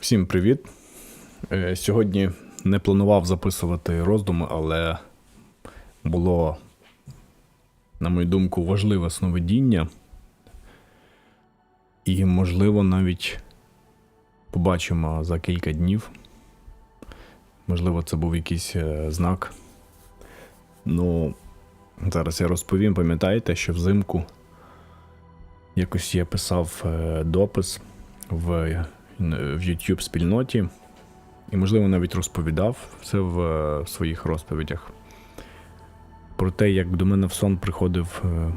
Всім привіт. Е, Сьогодні не планував записувати роздуми, але було, на мою думку, важливе сновидіння. І, можливо, навіть побачимо за кілька днів. Можливо, це був якийсь е, знак. Ну, зараз я розповім, пам'ятаєте, що взимку якось я писав е, допис в в YouTube спільноті, і, можливо, навіть розповідав це в е, своїх розповідях. Про те, як до мене в сон приходив, е,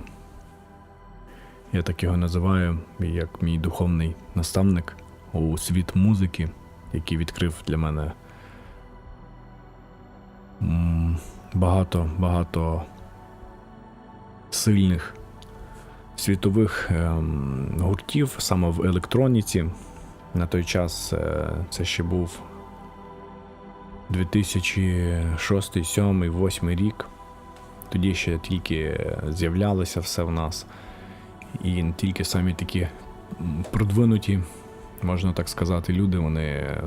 я так його називаю, як мій духовний наставник у світ музики, який відкрив для мене багато, багато сильних світових ем, гуртів саме в електроніці. На той час е, це ще був 2006, 2007, 2008 рік. Тоді ще тільки з'являлося все в нас. І не тільки самі такі продвинуті, можна так сказати, люди, вони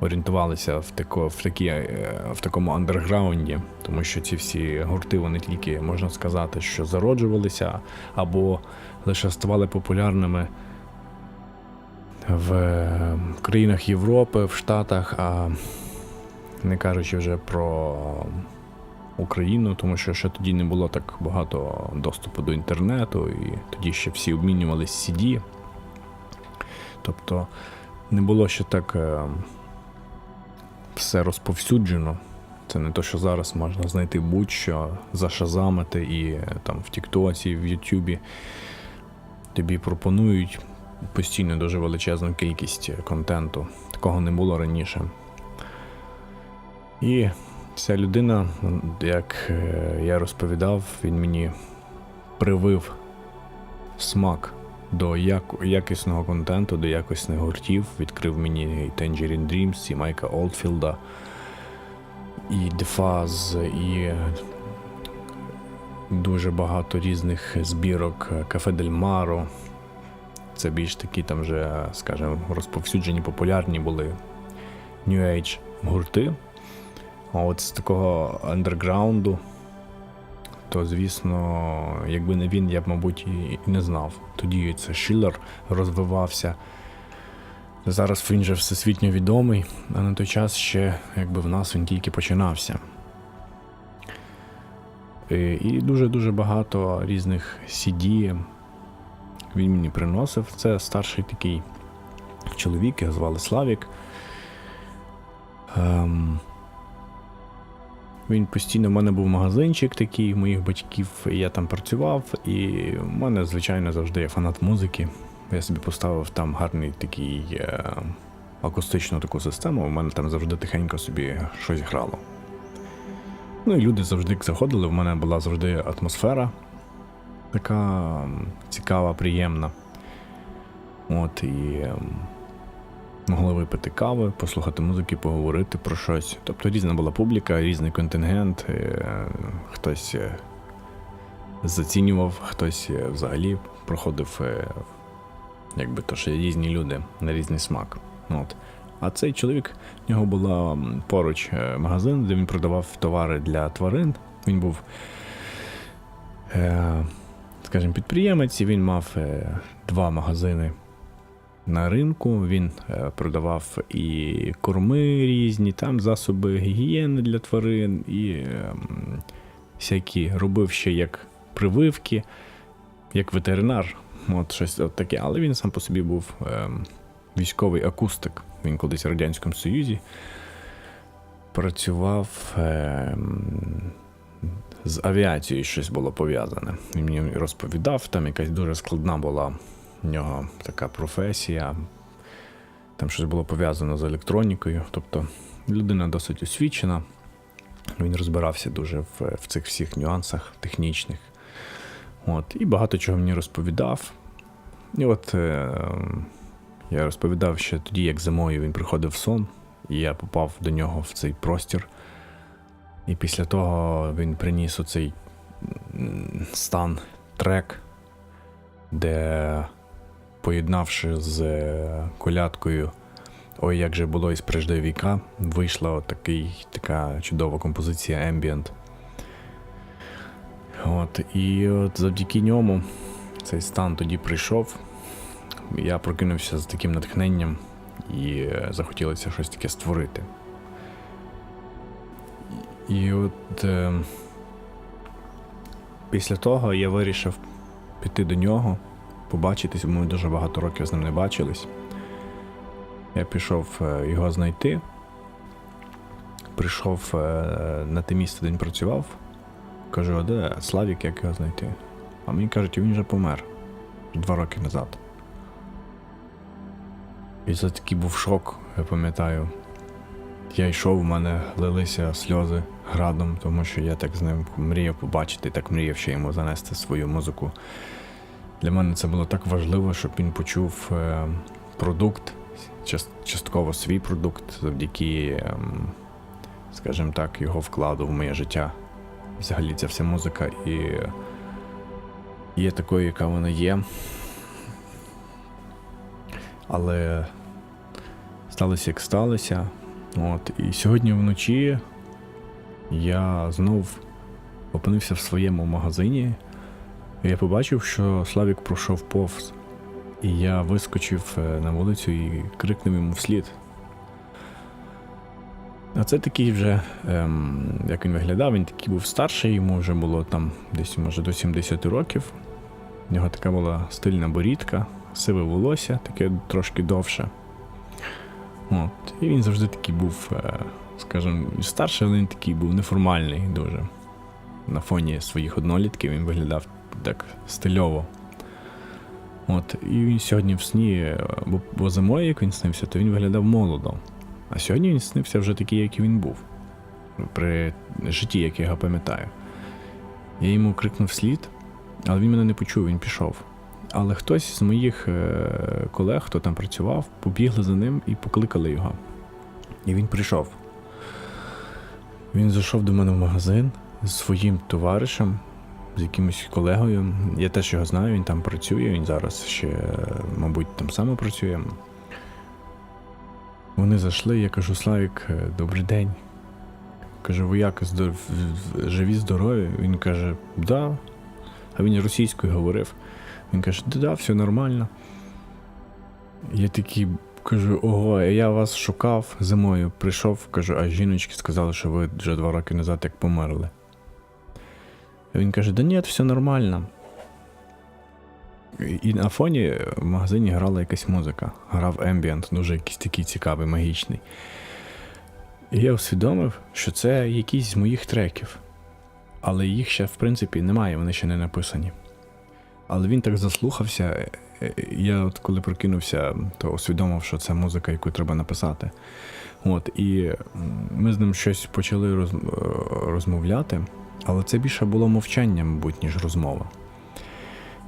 орієнтувалися в, тако, в, такі, е, в такому андерграунді, тому що ці всі гурти, вони тільки, можна сказати, що зароджувалися або лише ставали популярними в е, країнах Європи, в Штатах, а не кажучи вже про Україну, тому що ще тоді не було так багато доступу до інтернету, і тоді ще всі обмінювалися CD. Тобто не було ще так е, все розповсюджено. Це не те, що зараз можна знайти будь-що, зашазамити і там в Тіктоці, в Ютубі тобі пропонують постійно дуже величезну кількість контенту. Такого не було раніше. І ця людина, як е, я розповідав, він мені привив смак до якісного контенту, до якісних гуртів. Відкрив мені і Tangerine Dreams, і Майка Олдфілда, і Дефаз, і дуже багато різних збірок Кафе Дель Маро. Це більш такі там вже, скажімо, розповсюджені, популярні були New Age гурти. А от з такого андерграунду, то, звісно, якби не він, я б, мабуть, і не знав. Тоді це Шиллер розвивався. Зараз він же всесвітньо відомий, а на той час ще якби в нас він тільки починався. І дуже-дуже багато різних CD він мені приносив. Це старший такий чоловік, його звали Славік. Ем, він постійно в мене був магазинчик такий моїх батьків, і я там працював, і в мене, звичайно, завжди є фанат музики. Я собі поставив там гарний такий е, акустичну таку систему, у мене там завжди тихенько собі щось грало. Ну і люди завжди заходили, в мене була завжди атмосфера така цікава, приємна. От і могли випити кави, послухати музики, поговорити про щось. Тобто різна була публіка, різний контингент. е, Хтось е, зацінював, хтось е, взагалі проходив, якби то що різні люди на різний смак. От. А цей чоловік, в нього була поруч магазин, де він продавав товари для тварин. Він був. Скажімо, підприємець, і він мав е, два магазини на ринку. Він е, продавав і корми різні, там засоби гігієни для тварин, і е, всякі робив ще як прививки, як ветеринар. От щось от таке. Але він сам по собі був е, військовий акустик. Він колись в Радянському Союзі працював. Е, з авіацією щось було пов'язане. Він мені розповідав, там якась дуже складна була в нього така професія. Там щось було пов'язано з електронікою. Тобто людина досить освічена. Він розбирався дуже в, в цих всіх нюансах технічних. От, і багато чого мені розповідав. І от е, я розповідав ще тоді, як зимою він приходив в сон, і я попав до нього в цей простір. І після того він приніс оцей стан трек, де, поєднавши з е, колядкою Ой, як же було із прежде віка, вийшла от такий, така чудова композиція Ambient. От, і от завдяки ньому цей стан тоді прийшов. Я прокинувся з таким натхненням і е, захотілося щось таке створити. І от е, після того я вирішив піти до нього, побачитись, бо ми дуже багато років з ним не бачились. Я пішов е, його знайти. Прийшов е, на те місце, де він працював. Кажу, а де Славік, як його знайти? А мені кажуть, він вже помер два роки назад. І це такий був шок, я пам'ятаю. Я йшов, у мене лилися сльози градом, тому що я так з ним мріяв побачити, так мріяв ще йому занести свою музику. Для мене це було так важливо, щоб він почув е, продукт, частково свій продукт, завдяки, ем, скажімо так, його вкладу в моє життя. Взагалі ця вся музика і є такою, яка вона є. Але сталося як сталося. От, і сьогодні вночі я знов опинився в своєму магазині. І я побачив, що Славік пройшов повз. І я вискочив е, на вулицю і крикнув йому вслід. А це такий вже, ем, як він виглядав, він такий був старший, йому вже було там десь може до 70 років. У нього така була стильна борідка, сиве волосся, таке трошки довше. От. І він завжди такий був, е, скажімо, старший, але він такий був неформальний дуже. На фоні своїх однолітків він виглядав так стильово. От, і він сьогодні в сні, е, бо, бо зимою, як він снився, то він виглядав молодо. А сьогодні він снився вже такий, як він був. При житті, як я його пам'ятаю. Я йому крикнув слід, але він мене не почув, він пішов. Але хтось з моїх е, колег, хто там працював, побігли за ним і покликали його. І він прийшов. Він зайшов до мене в магазин з своїм товаришем, з якимось колегою. Я теж його знаю, він там працює, він зараз ще, мабуть, там саме працює. Вони зайшли, я кажу, Славік, е, добрий день. Кажу, ви як живі, здорові? Він каже, да. А він російською говорив. Він каже, да, все нормально. Я такий кажу, ого, я вас шукав зимою. Прийшов, кажу, а жіночки сказали, що ви вже два роки назад як померли. Він каже, да ні, все нормально. І- на фоні в магазині грала якась музика. Грав ембієнт, дуже якийсь такий цікавий, магічний. І я усвідомив, що це якісь з моїх треків. Але їх ще, в принципі, немає, вони ще не написані. Але він так заслухався. е, е, Я от коли прокинувся, то усвідомив, що це музика, яку треба написати. От, і ми з ним щось почали роз, е, розмовляти, але це більше було мовчання, мабуть, ніж розмова.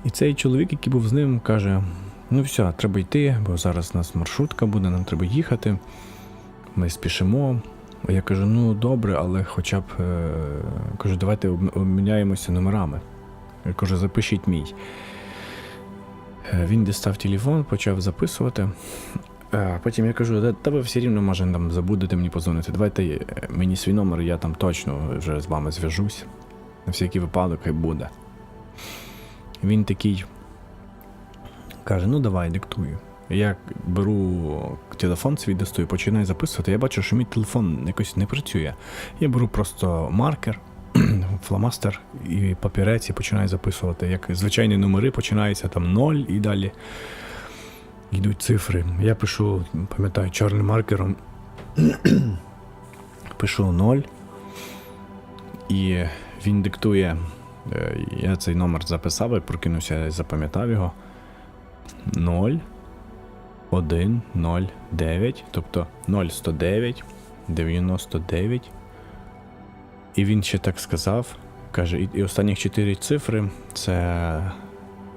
І цей чоловік, який був з ним, каже: ну все, треба йти, бо зараз у нас маршрутка буде, нам треба їхати. Ми спішимо. Я кажу, ну добре, але хоча б кажу, давайте обміняємося номерами. Я кажу, запишіть мій. Е, Він дістав телефон, почав записувати. Е, Потім я кажу, «Та- ви все рівно може там забудете мені позвонити. Давайте е, мені свій номер, я там точно вже з вами зв'яжусь. На всякий випадок хай буде. Він такий каже: ну давай, диктую. Я беру телефон свій достаю, починаю записувати. Я бачу, що мій телефон якось не працює. Я беру просто маркер, фломастер і папірець і починаю записувати. Як звичайні номери починаються там 0 і далі йдуть цифри. Я пишу, пам'ятаю, чорним маркером. пишу 0. І він диктує. е, Я цей номер записав і прокинувся, і запам'ятав його. 0, 1, 0, 9, тобто 0, 109, 99. І він ще так сказав. Каже, і, і останніх чотири цифри це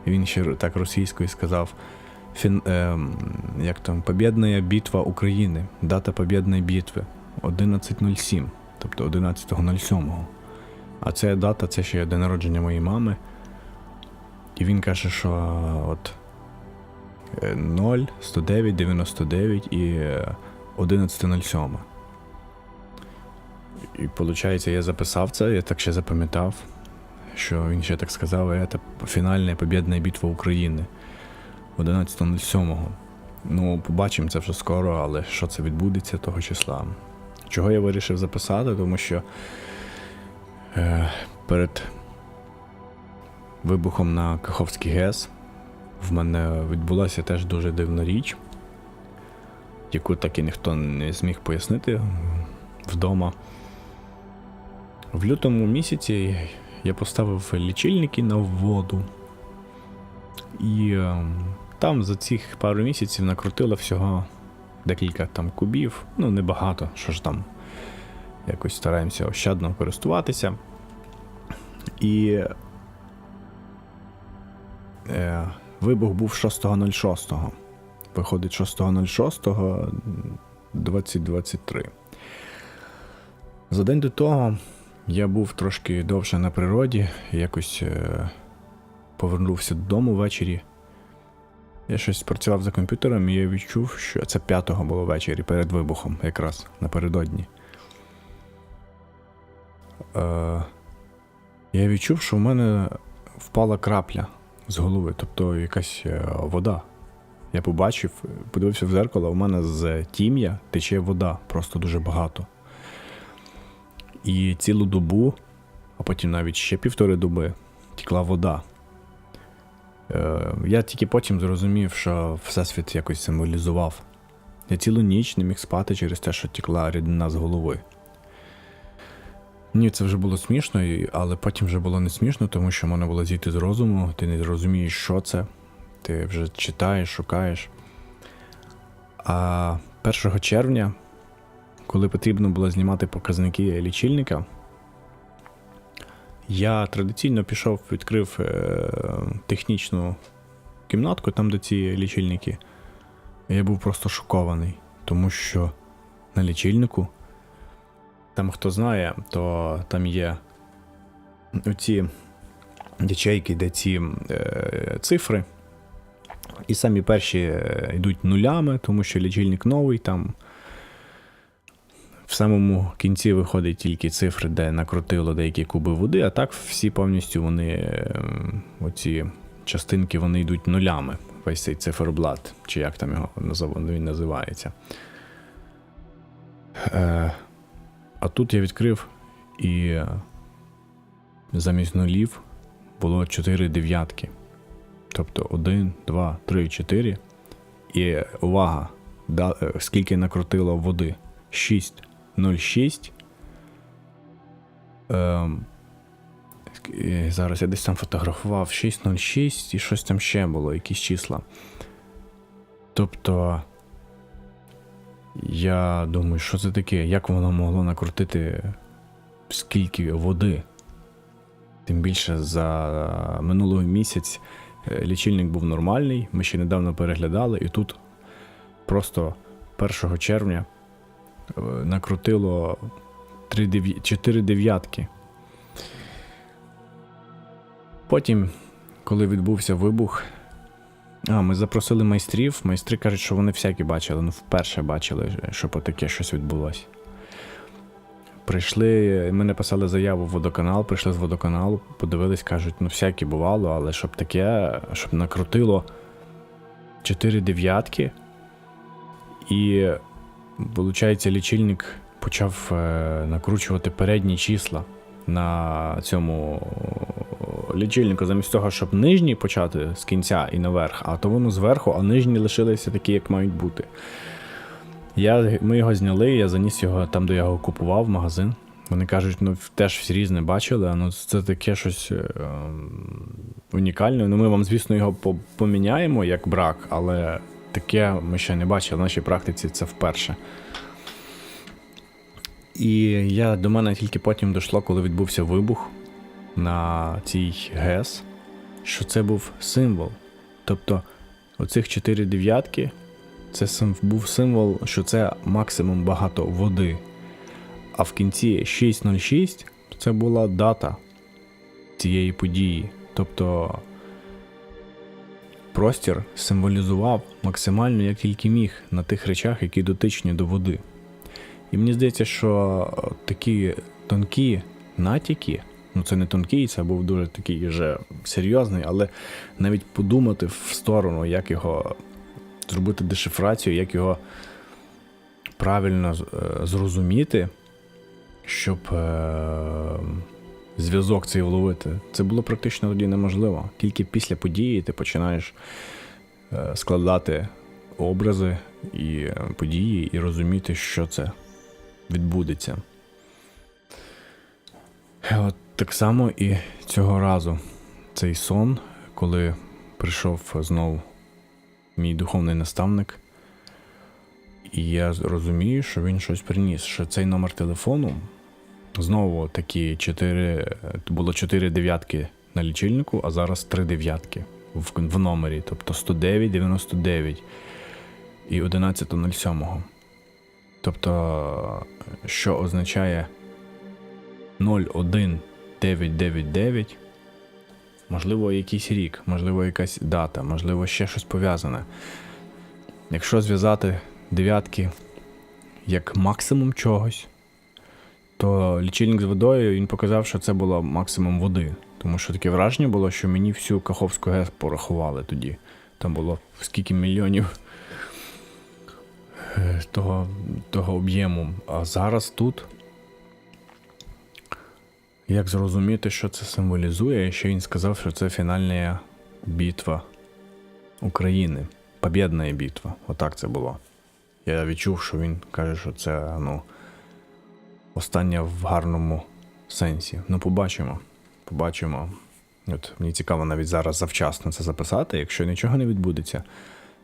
він ще так російською сказав. Фін, ем, як там, Побєдна битва України. Дата Побєдної битви 11.07, тобто 11.07. А ця дата це ще день народження моєї мами. І він каже, що от Е, 0, 109, 99 і е, 11.07. І виходить, я записав це, я так ще запам'ятав, що він ще так сказав, це фінальна побєдна битва України 11.07. Ну, побачимо це вже скоро, але що це відбудеться того числа. Чого я вирішив записати, тому що е, перед вибухом на Каховський ГЕС в мене відбулася теж дуже дивна річ, яку так і ніхто не зміг пояснити вдома. В лютому місяці я поставив лічильники на воду. І е, там за цих пару місяців накрутило всього декілька там кубів, ну небагато, що ж там. Якось стараємося ощадно користуватися. І е, вибух був 6.06. Виходить 6.06 2023. За день до того я був трошки довше на природі, якось е, повернувся додому ввечері. Я щось працював за комп'ютером і я відчув, що це п'ятого було ввечері перед вибухом, якраз напередодні. Е, я відчув, що в мене впала крапля з голови, тобто якась е, вода. Я побачив, подивився в зеркало, у мене з тім'я тече вода, просто дуже багато. І цілу добу, а потім навіть ще півтори доби, тікла вода. Е, я тільки потім зрозумів, що Всесвіт якось символізував. Я цілу ніч не міг спати через те, що тікла рідина з голови. Ні, це вже було смішно, але потім вже було не смішно, тому що можна було зійти з розуму, ти не розумієш, що це. Ти вже читаєш, шукаєш. А 1 червня, коли потрібно було знімати показники лічильника, я традиційно пішов, відкрив е, технічну кімнатку, там, де ці лічильники. Я був просто шокований, тому що на лічильнику, там хто знає, то там є оці ячейки, де ці е, цифри. І самі перші е, йдуть нулями, тому що лічильник новий, там в самому кінці виходить тільки цифри, де накрутило деякі куби води, а так всі повністю вони, е, оці частинки, вони йдуть нулями. Весь цей циферблат, чи як там його він називається. Е, а тут я відкрив і замість нулів було 4 дев'ятки. Тобто 1, 2, 3, 4. І увага, да, е, скільки накрутило води? 6, 0,6. Ем, зараз я десь там фотографував 6,06 і щось там ще було, якісь числа. Тобто. Я думаю, що це таке? Як воно могло накрутити скільки води? Тим більше за минулий місяць е, лічильник був нормальний, ми ще недавно переглядали, і тут просто 1 червня накрутило 3 дев'я- 4 дев'ятки. Потім, коли відбувся вибух, а, ми запросили майстрів. Майстри кажуть, що вони всякі бачили, ну вперше бачили, що таке щось відбулося. Прийшли, ми написали заяву в водоканал, прийшли з водоканалу, подивились, кажуть, ну всяке бувало, але щоб таке, щоб накрутило 4 дев'ятки. І, виходить, лічильник почав е, накручувати передні числа на цьому лічильнику, замість того, щоб нижні почати з кінця і наверх, а то воно зверху, а нижні лишилися такі, як мають бути. Я, ми його зняли, я заніс його там, де я його купував, в магазин. Вони кажуть, ну теж всі різне бачили, ну це таке щось е, унікальне. Ну ми вам, звісно, його поміняємо як брак, але таке ми ще не бачили. В нашій практиці це вперше. І я до мене тільки потім дійшло, коли відбувся вибух на цій ГЕС, що це був символ. Тобто, оцих чотири дев'ятки це був символ, що це максимум багато води. А в кінці 606 це була дата цієї події. Тобто простір символізував максимально як тільки міг на тих речах, які дотичні до води. І мені здається, що е, такі тонкі натяки, ну це не тонкий, це був дуже такий вже серйозний, але навіть подумати в сторону, як його зробити дешифрацію, як його правильно е, зрозуміти, щоб е, зв'язок цей вловити. Це було практично тоді неможливо. Тільки після події ти починаєш е, складати образи і е, події, і розуміти, що це відбудеться. Е, От так само і цього разу цей сон, коли прийшов знов мій духовний наставник, і я розумію, що він щось приніс, що цей номер телефону знову такі чотири, було чотири дев'ятки на лічильнику, а зараз три дев'ятки в, в номері, тобто 109, 99 і 11.07. Тобто, що означає 01999, можливо, якийсь рік, можливо, якась дата, можливо, ще щось пов'язане. Якщо зв'язати дев'ятки як максимум чогось, то лічильник з водою він показав, що це було максимум води. Тому що таке враження було, що мені всю Каховську ГЕС порахували тоді. Там було скільки мільйонів е, того, того об'єму. А зараз тут. Як зрозуміти, що це символізує, і що він сказав, що це фінальна битва України. Побєдна битва. Отак це було. Я відчув, що він каже, що це ну, остання в гарному сенсі. Ну, побачимо. Побачимо. От мені цікаво навіть зараз завчасно це записати. Якщо нічого не відбудеться,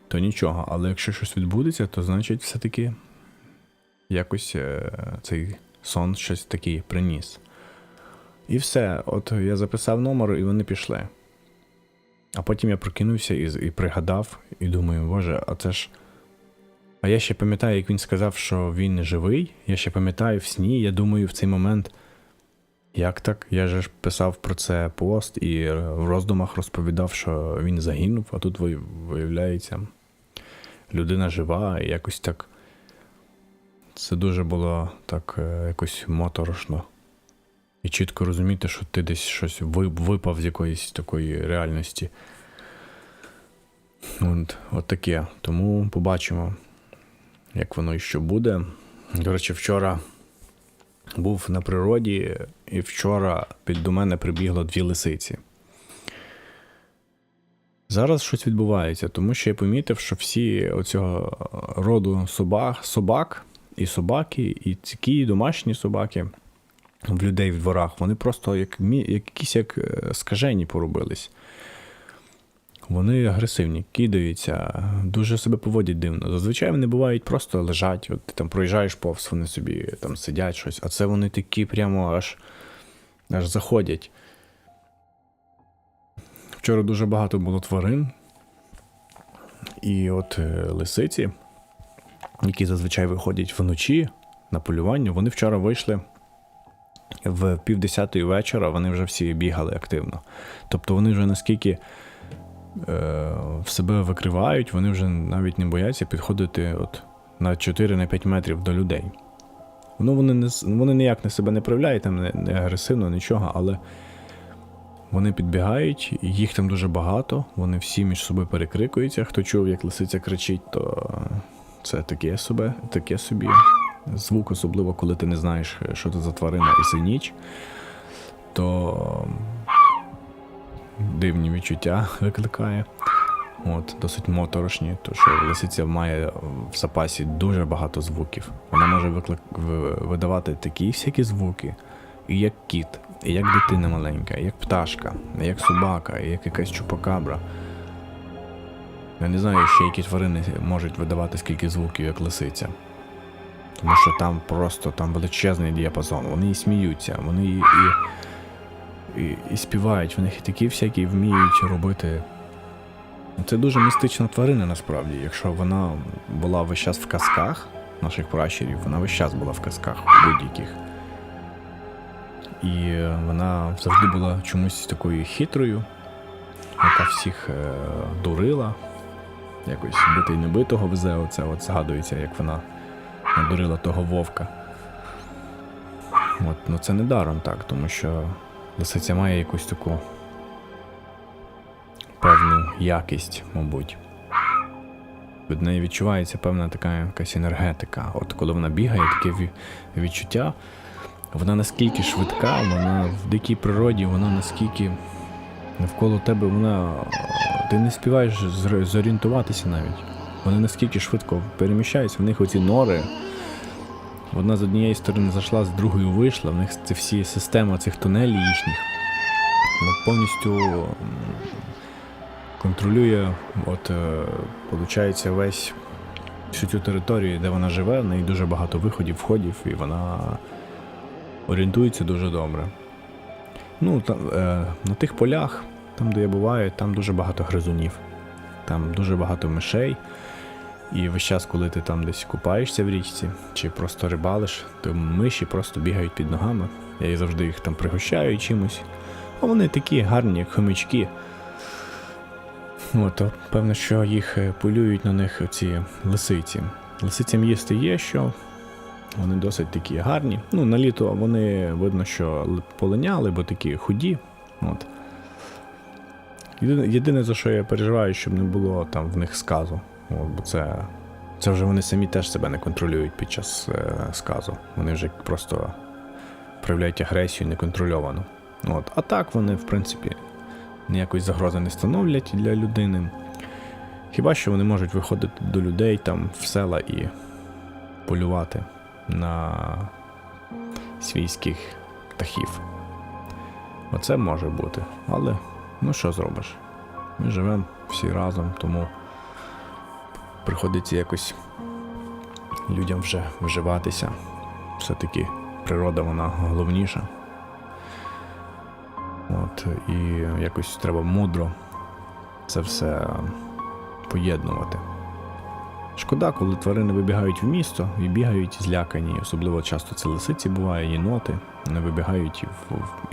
то нічого. Але якщо щось відбудеться, то значить все-таки якось е, цей сон щось таке приніс. І все. От я записав номер, і вони пішли. А потім я прокинувся і, і пригадав, і думаю, боже, а це ж. А я ще пам'ятаю, як він сказав, що він живий. Я ще пам'ятаю в сні, я думаю, в цей момент. Як так? Я ж писав про це пост і в роздумах розповідав, що він загинув, а тут виявляється, людина жива, і якось так. Це дуже було так е, якось моторошно. І чітко розуміти, що ти десь щось випав з якоїсь такої реальності. От, от таке. Тому побачимо, як воно і що буде. До речі, вчора був на природі, і вчора під до мене прибігло дві лисиці. Зараз щось відбувається, тому що я помітив, що всі оцього роду собак, собак і собаки, і ці домашні собаки в людей в дворах, вони просто як якісь як е, скажені поробились. Вони агресивні, кидаються, дуже себе поводять дивно. Зазвичай вони бувають просто лежать, от ти там проїжджаєш повз, вони собі там сидять щось, а це вони такі прямо аж, аж заходять. Вчора дуже багато було тварин. І от е, лисиці, які зазвичай виходять вночі на полювання, вони вчора вийшли в півдесятої вечора, вони вже всі бігали активно. Тобто вони вже наскільки в себе викривають, вони вже навіть не бояться підходити от на 4-5 метрів до людей. Ну, вони, не, вони ніяк на себе не проявляють, там не, не агресивно, нічого, але вони підбігають, їх там дуже багато, вони всі між собою перекрикуються. Хто чув, як лисиця кричить, то це таке собі, таке собі звук, особливо коли ти не знаєш, що це за тварина і це ніч, то дивні відчуття викликає. От, досить моторошні, то що лисиця має в запасі дуже багато звуків. Вона може виклик... видавати такі всякі звуки, і як кіт, і як дитина маленька, і як пташка, і як собака, і як якась чупакабра. Я не знаю, ще які тварини можуть видавати скільки звуків, як лисиця. Тому що там просто там величезний діапазон. Вони і сміються, вони і, і, і, співають, в них такі всякі вміють робити. Це дуже містична тварина насправді. Якщо вона була весь час в казках наших пращурів, вона весь час була в казках будь-яких. І е, вона завжди була чомусь такою хитрою, яка всіх е, дурила. Якось битий небитого везе, оце от згадується, як вона надурила того вовка. От, ну це не даром так, тому що лисиця має якусь таку певну якість, мабуть. Від неї відчувається певна така якась енергетика. От коли вона бігає, таке ві- відчуття, вона наскільки швидка, вона в дикій природі, вона наскільки навколо тебе вона. Ти не співаєш зорієнтуватися навіть. Вони наскільки швидко переміщаються, в них оці нори. Одна з однієї сторони зайшла, з другої вийшла, в них це всі система цих тунелів їхніх. Вона повністю контролює, от, е, виходить, весь всю цю територію, де вона живе, в неї дуже багато виходів, входів, і вона орієнтується дуже добре. Ну, там, е, на тих полях, там, де я буваю, там дуже багато гризунів, там дуже багато мишей. І весь час, коли ти там десь купаєшся в річці чи просто рибалиш, то миші просто бігають під ногами. Я завжди їх там пригощаю чимось. А вони такі гарні, як хомячки. От, то, певно, що їх е, полюють на них ці лисиці. Лисицям їсти є що. Вони досить такі гарні. Ну, на літо вони видно, що полиняли, бо такі худі. От. Єдине, за що я переживаю, щоб не було там в них сказу. От, бо це, це вже вони самі теж себе не контролюють під час е, сказу. Вони вже просто проявляють агресію неконтрольовану. От. А так вони, в принципі, ніякої загрози не становлять для людини. Хіба що вони можуть виходити до людей там в села і полювати на свійських птахів. Оце може бути. Але ну що зробиш? Ми живемо всі разом, тому приходиться якось людям вже вживатися. Все-таки природа вона головніша. От, і якось треба мудро це все поєднувати. Шкода, коли тварини вибігають в місто і бігають злякані. Особливо часто це лисиці буває, єноти. Вони вибігають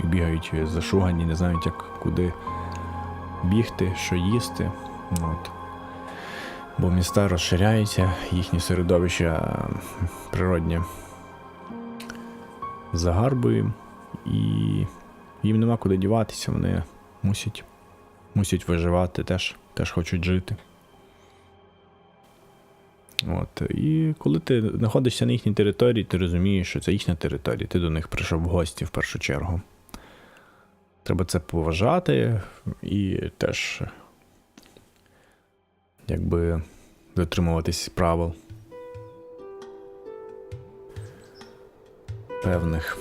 і, бігають зашугані, не знають, як куди бігти, що їсти. От. Бо міста розширяються, їхнє середовище е, природнє загарбує, і їм нема куди діватися, вони мусять, мусять виживати, теж, теж хочуть жити. От. І коли ти знаходишся на їхній території, ти розумієш, що це їхня територія, ти до них прийшов в гості в першу чергу. Треба це поважати і теж якби дотримуватись правил певних.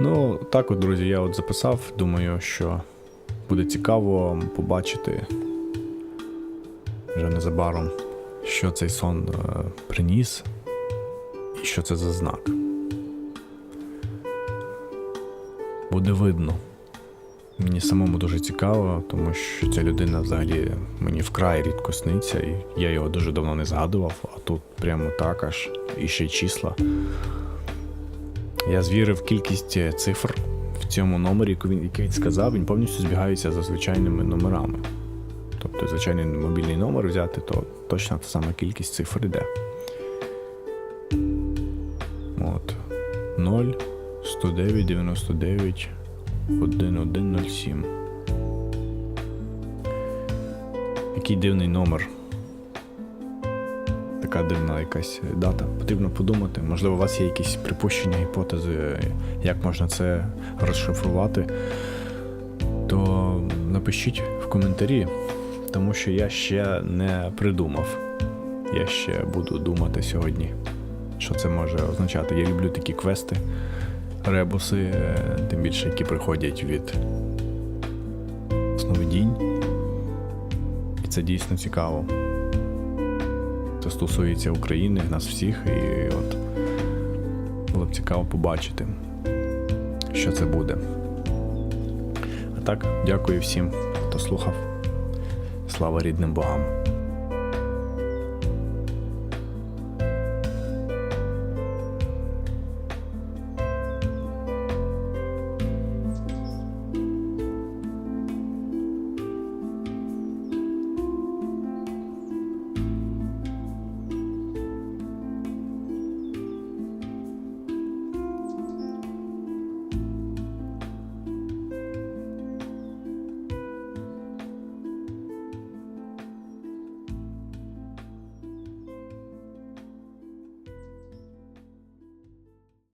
Ну, так от, друзі, я от записав. Думаю, що буде цікаво побачити вже незабаром, що цей сон е, приніс і що це за знак. Буде видно. Мені самому дуже цікаво, тому що ця людина взагалі мені вкрай рідко сниться, і я його дуже давно не згадував, а тут прямо так аж і ще числа. Я звірив кількість е, цифр в цьому номері, який він сказав, він повністю збігається за звичайними номерами. Тобто звичайний мобільний номер взяти, то точно та сама кількість цифр йде. От. 0, 109, 99, 1107. Який дивний номер. Така дивна якась дата. Потрібно подумати. Можливо, у вас є якісь припущення, гіпотези, як можна це розшифрувати. То напишіть в коментарі, тому що я ще не придумав. Я ще буду думати сьогодні, що це може означати. Я люблю такі квести, ребуси, е, тим більше, які приходять від сновидінь. І це дійсно цікаво. Це стосується України, нас всіх, і от було б цікаво побачити, що це буде. А так, дякую всім, хто слухав. Слава рідним богам.